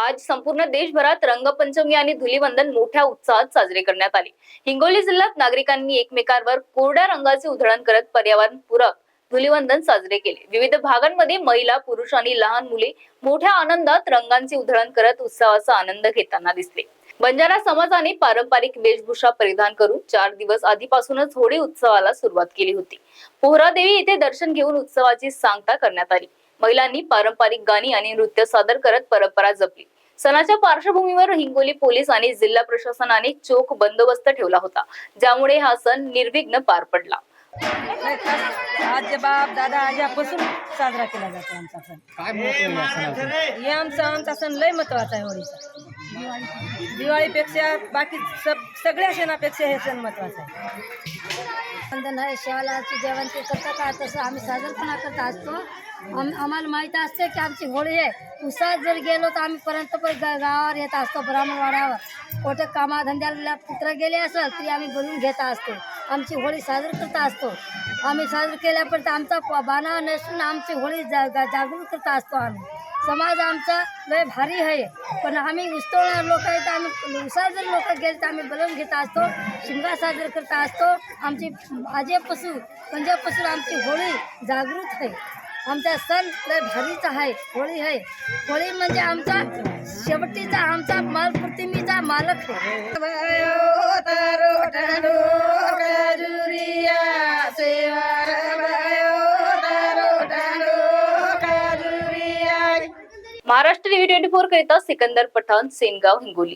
आज संपूर्ण देशभरात रंगपंचमी आणि धुलीवंदन मोठ्या उत्साहात साजरे करण्यात आले. हिंगोली जिल्ह्यात नागरिकांनी एकमेकांवर कोरड्या रंगाचे उधळण करत पर्यावरण पूरक धुलीवंदन साजरे केले. विविध भागांमध्ये महिला पुरुष आणि लहान मुले मोठ्या आनंदात रंगांचे उधळण करत उत्सवाचा आनंद घेताना दिसले. बंजारा समाजाने पारंपरिक वेशभूषा परिधान करून चार दिवस आधीपासूनच होळी उत्सवाला सुरुवात केली होती. पोहरादेवी येथे दर्शन घेऊन उत्सवाची सांगता करण्यात आली. महिलांनी पारंपरिक गाणी आणि नृत्य सादर करत परंपरा जपली. सणाच्या पार्श्वभूमीवर हिंगोली पोलीस आणि जिल्हा प्रशासनाने चोख बंदोबस्त ठेवला होता. ज्यामुळे हा सण निर्विघ्न पार पडला. आजी बाप दादा साजरा केला जातो आमचा सण. काय हे आमचा आमचा सण लय महत्त्वाचा आहे होळीचा. दिवाळीपेक्षा बाकी सब सगळ्या सणापेक्षा हे सण महत्त्वाचा आहे. वंदन आहे शेवालाची जेवण ते करता का तसं आम्ही साजरपणा करत असतो. आम आम्हाला माहीत असते की आमची होळी आहे. उसात जर गेलो तर आम्ही पर्यंत पण गावावर येत असतो ब्राह्मणवाड्यावर. कुठे कामाधंद्याला पुत्र गेले असेल तरी आम्ही बोलून घेत असतो. आमची होळी साजरी करत असतो. आम्ही साजरी केल्यापर्यंत आमचा बाणा नसून आमची होळी जा जागृत करत असतो आम्ही. समाज आमचा लय भारी आहे. पण आम्ही उस्तवणार लोक आहेत आम्ही उसाजर लोक गेले तर आम्ही बोलवून घेत असतो शिमगा साजरा करत असतो. आमची आजेपासून पंजाबपासून आमची होळी जागृत आहे. आमचा सण लय भारीचा आहे होळी आहे. होळी म्हणजे आमचा शेवटीचा आमचा मालप्रतिमीचा मालक आहे. महाराष्ट्र टीव्ही ट्वेंटी फोर करिता सिकंदर पठाण सेनगाव हिंगोली.